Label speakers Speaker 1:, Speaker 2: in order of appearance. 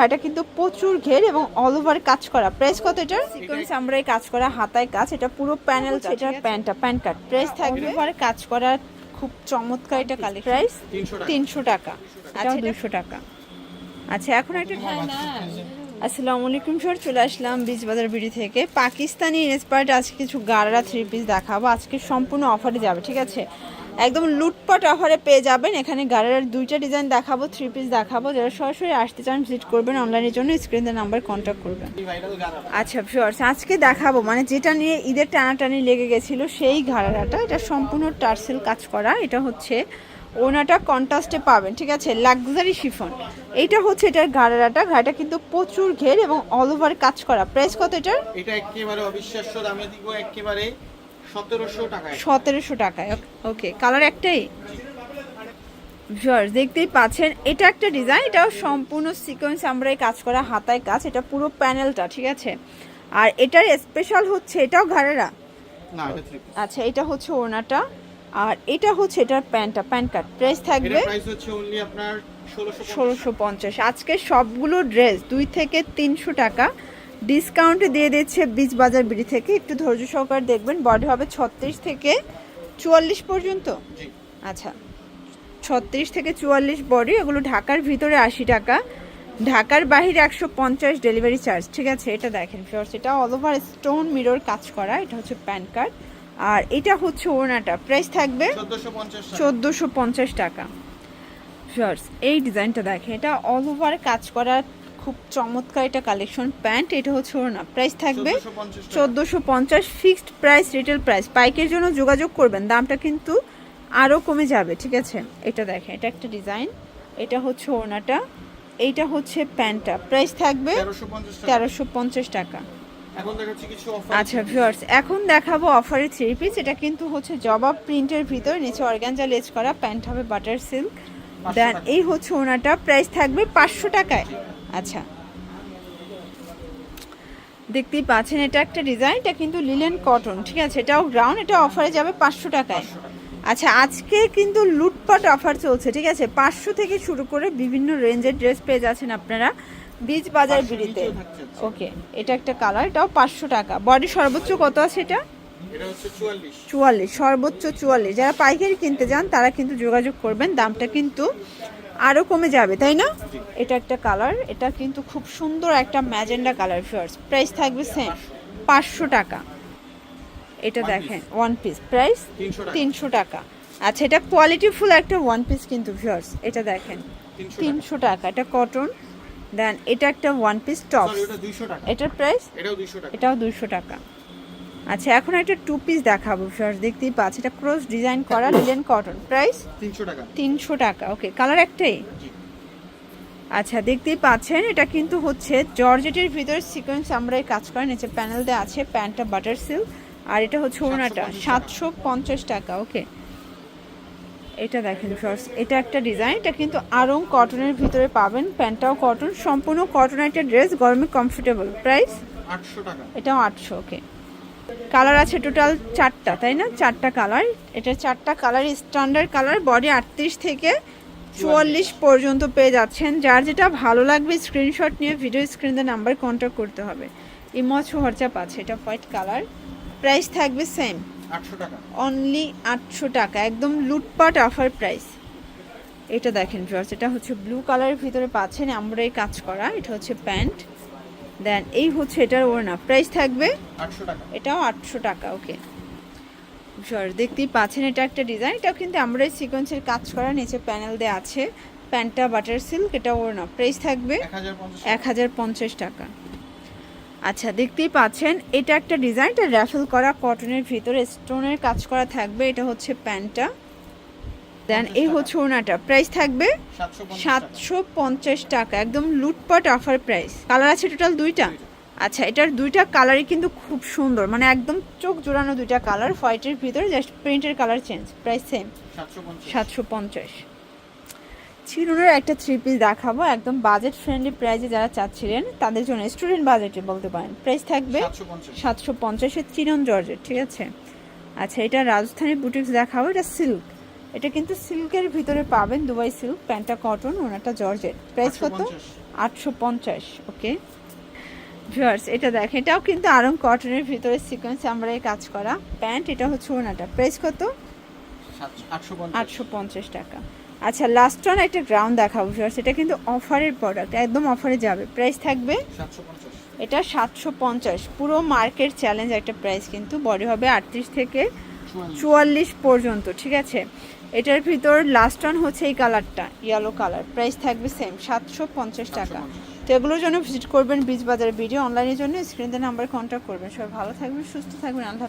Speaker 1: গাড়িটা কিন্তু প্রচুর ঘের এবং অল ওভার কাজ করা। প্রেস কত এটা সিকোয়েন্স আমরা এই কাজ করা হাতায় কাজ এটা পুরো প্যানেল এটার প্যান্টটা প্যান কাট প্রাইস থাকবে ওভার কাজ করা খুব চমৎকার এটা কালেকশন প্রাইস তিনশো টাকা। এটাও দুশো টাকা। আচ্ছা এখন একটা আসসালামু আলাইকুম, স্যার। চলে আসলাম বীজ বাজার বিড়ি থেকে। পাকিস্তানি ইন্সপায়ার্ড আজকে কিছু গাড়া থ্রি পিস দেখাবো। আজকে সম্পূর্ণ অফারে যাবে, ঠিক আছে? একদম লুটপাট অফারে পেয়ে যাবেন। এখানে গাড়ার দুইটা ডিজাইন দেখাবো থ্রি পিস দেখাবো। যারা সরাসরি আসতে চান ভিজিট করবেন অনলাইনের জন্য। স্ক্রিনের নাম্বার কন্ট্যাক্ট করবেন। আচ্ছা শিওর আজকে দেখাবো। মানে যেটা নিয়ে ঈদের টানাটানি লেগে গেছিল, সেই ঘাড়াটা এটা সম্পূর্ণ টার্সেল কাজ করা। এটা হচ্ছে ওনাটা কন্ট্রাস্টে পাবেন ঠিক আছে? লাক্সারি শিফন এটা হচ্ছে এটার ঘাড়াটা ঘাড়াটা কিন্তু প্রচুর ঘের এবং অল ওভার কাজ করা। প্রাইস কত এটার?
Speaker 2: এটা একেবারে অবিশ্বাস্য দামে দিব একেবারে সতেরোশো টাকায়।
Speaker 1: সতেরোশো টাকায় ওকে কালার একটাই? ভিউয়ার্স দেখতেই পাচ্ছেন এটা একটা ডিজাইন এটাও সম্পূর্ণ সিকোয়েন্স আমরা এই কাজ করা হাতায় কাজ এটা পুরো প্যানেলটা ঠিক আছে? আর এটার স্পেশাল হচ্ছে এটাও ঘাড়েরা?
Speaker 2: এটা
Speaker 1: আচ্ছা এটা হচ্ছে ওনাটা। আর এটা হচ্ছে এটার প্যান্টটা প্যান্ট কাট। প্রাইস থাকবে
Speaker 2: ষোলোশো
Speaker 1: পঞ্চাশ। আজকে সবগুলো ড্রেস দুই থেকে তিনশো টাকা ডিসকাউন্টে দিয়ে দিচ্ছে বীজ বাজার বিড়ি থেকে। একটু ধৈর্য সহকারে দেখবেন বডি হবে ছত্রিশ থেকে চুয়াল্লিশ পর্যন্ত?
Speaker 2: জি।
Speaker 1: আচ্ছা ছত্রিশ থেকে চুয়াল্লিশ বডি এগুলো ঢাকার ভিতরে আশি টাকা। ঢাকার বাহিরে একশো পঞ্চাশ ডেলিভারি চার্জ ঠিক আছে এটা দেখেন ফিওর্স এটা অল ওভার স্টোন মিরর কাজ করা। এটা হচ্ছে প্যান কার্ড আর এটা হচ্ছে ওনাটা প্রাইস থাকবে
Speaker 2: চোদ্দোশো পঞ্চাশ টাকা।
Speaker 1: শর্টস এই ডিজাইনটা দেখে এটা অল ওভার কাজ করা খুব চমৎকার এটা কালেকশন প্যান্ট এটা হচ্ছে ওনা প্রাইস থাকবে
Speaker 2: 1450
Speaker 1: চোদ্দোশো পঞ্চাশ ফিক্সড প্রাইস রিটেল প্রাইস পাইকের জন্য যোগাযোগ করবেন দামটা কিন্তু আরও কমে যাবে ঠিক আছে? এটা দেখেন এটা একটা ডিজাইন এটা হচ্ছে ওড়নাটা এইটা হচ্ছে প্যান্টটা। প্রাইস থাকবে
Speaker 2: তেরোশো পঞ্চাশ টাকা।
Speaker 1: আচ্ছা ভিউয়ার্স এখন দেখাবো অফারে থ্রি পিস এটা কিন্তু হচ্ছে জবাব প্রিন্টের ভিতর নিচে অর্গানজা লেজ করা প্যান্ট হবে বাটার সিল্ক দেন এই হচ্ছে ওনাটা প্রাইস থাকবে পাঁচশো টাকায়। আচ্ছা। দেখতেই পাচ্ছেন এটা একটা ডিজাইন এটা কিন্তু লিলেন কটন ঠিক আছে? এটাও গ্রাউন্ড এটা অফারে যাবে পাঁচশো টাকায়। আচ্ছা আজকে কিন্তু লুটপাট অফার চলছে ঠিক আছে? পাঁচশো থেকে শুরু করে বিভিন্ন রেঞ্জের ড্রেস পেয়ে যাচ্ছেন আপনারা। বীজ বাজার
Speaker 2: 500
Speaker 1: বিড়িতে। ওকে এটা একটা কালার এটাও পাঁচশো টাকা। বডি সর্বোচ্চ কত আছে এটা?
Speaker 2: চুয়াল্লিশ।
Speaker 1: সর্বোচ্চ চুয়াল্লিশ। যারা পাইকারি কিনতে যান তারা কিন্তু যোগাযোগ করবেন দামটা কিন্তু আরও কমে যাবে তাই না? এটা একটা কালার এটা কিন্তু খুব সুন্দর একটা ম্যাজেন্ডা কালার ফিয়ার্স প্রাইস থাকবে সেম পাঁচশো টাকা। এটা দেখেন ওয়ান পিস প্রাইস তিনশো টাকা। আচ্ছা এটা কোয়ালিটিফুল একটা ওয়ান পিস কিন্তু ফিয়ার্স এটা দেখেন
Speaker 2: তিনশো
Speaker 1: টাকা। এটা কটন দেন এটা একটা ওয়ান পিস টপ এটার প্রাইস
Speaker 2: এটাও দুইশো টাকা।
Speaker 1: আচ্ছা এখন একটা টু পিস দেখাবো ফার্স্ট দেখতেই পাচ্ছি এটা ক্রস ডিজাইন করা লিলেন কটন প্রাইস
Speaker 2: তিনশো টাকা।
Speaker 1: তিনশো টাকা। ওকে কালার একটাই? আচ্ছা দেখতেই পাচ্ছেন এটা কিন্তু হচ্ছে জর্জেটের ভিতরে সিকোয়েন্স আমরা এই কাজ করা নিচে প্যানেল দেওয়া আছে প্যান্টটা বাটার সিল্ক আর এটা হচ্ছে ওনাটা সাতশো পঞ্চাশ টাকা। ওকে এটা দেখেন ফার্স্ট এটা একটা ডিজাইন এটা কিন্তু আরং কটনের ভিতরে পাবেন প্যান্টটাও কটন সম্পূর্ণ কটন একটা ড্রেস গরমে কমফোর্টেবল প্রাইস
Speaker 2: আটশো টাকা।
Speaker 1: এটাও আটশো ওকে কালার আছে টোটাল চারটা তাই না? চারটা কালার এটা চারটা কালার স্ট্যান্ডার্ড কালার বডি আটত্রিশ থেকে চুয়াল্লিশ পর্যন্ত পেয়ে যাচ্ছেন। যার যেটা ভালো লাগবে স্ক্রিনশট নিয়ে ভিডিও স্ক্রিনে নাম্বার কন্ট্যাক্ট করতে হবে। ইমচ হোয়াটসঅ্যাপ আছে এটা হোয়াইট কালার প্রাইস থাকবে সেম অনলি আটশো টাকা একদম লুটপাট অফার প্রাইস এটা দেখেন ভিউয়ার্স এটা হচ্ছে ব্লু কালারের ভিতরে পাচ্ছেন আমরা এই কাজ করা এটা হচ্ছে প্যান্ট দেন এই হচ্ছে এটার ওড়না প্রাইস থাকবে এটাও আটশো টাকা ওকে সর দেখতেই পাচ্ছেন এটা একটা ডিজাইন এটাও কিন্তু আমরা এই সিকোয়েন্সের কাজ করা নিচে প্যানেল দেওয়া আছে। প্যান্টটা বাটার সিল্ক এটা ওড়না প্রাইস থাকবে
Speaker 2: এক হাজার পঞ্চাশ
Speaker 1: টাকা। আচ্ছা দেখতেই পাচ্ছেন এটা একটা ডিজাইন এটা র্যাফেল করা কটনের ভিতরে স্টোনের কাজ করা থাকবে এটা হচ্ছে প্যান্টটা। দেন এই হচ্ছে ওনাটা প্রাইস থাকবে
Speaker 2: সাতশো পঞ্চাশ টাকা।
Speaker 1: সাতশো পঞ্চাশ টাকা একদম লুটপাট অফার প্রাইস কালার আছে টোটাল দুইটা? আচ্ছা এটার দুইটা কালারই কিন্তু খুব সুন্দর মানে একদম চোখ জোড়ানো দুইটা কালার হোয়াইটের ভিতরে জাস্ট প্রিন্টের কালার চেঞ্জ প্রাইস সেম
Speaker 2: সাতশো পঞ্চাশ।
Speaker 1: চিরুনের একটা থ্রি পিস দেখাবো। একদম বাজেট ফ্রেন্ডলি প্রাইসে যারা চাচ্ছিলেন তাদের জন্য স্টুডেন্ট বাজেটে বলতে পারেন। প্রাইস থাকবে
Speaker 2: সাতশো
Speaker 1: পঞ্চাশের চিরন জর্জের ঠিক আছে? আচ্ছা এটা রাজস্থানী বুটিক্স দেখাবো। এটা সিল্ক এটা কিন্তু সিল্কের ভিতরে পাবেন দুবাই সিল্ক প্যান্টটা কটন ওনাটা জর্জেট। প্রাইস কত? আটশো পঞ্চাশ। ওকে ভিউয়ার্স এটা দেখ এটাও কিন্তু আরং কটনের ভিতরে সিকোয়েন্স আমরা এই কাজ করা। প্যান্ট এটা হচ্ছে ওনাটা প্রাইস কত?
Speaker 2: আটশো পঞ্চাশ
Speaker 1: টাকা। আচ্ছা লাস্ট ওয়ান একটা গ্রাউন্ড দেখাবো ভিউয়ার্স এটা কিন্তু অফারের প্রোডাক্ট একদম অফারে যাবে। প্রাইস থাকবে? এটা সাতশো পঞ্চাশ। পুরো মার্কেট চ্যালেঞ্জ একটা প্রাইস কিন্তু বডি হবে আটত্রিশ থেকে
Speaker 2: চুয়াল্লিশ।
Speaker 1: পর্যন্ত ঠিক আছে? এটার ভিতর লাস্ট ওয়ান হচ্ছে এই কালারটা ইয়েলো কালার প্রাইস থাকবে সেম সাতশো পঞ্চাশ টাকা। তো এগুলোর জন্য ভিজিট করবেন বীজ বাজারের ভিডিও অনলাইনের জন্য স্ক্রিনের নাম্বার কন্ট্যাক্ট করবেন। সবাই ভালো থাকবেন সুস্থ থাকবেন আল্লাহ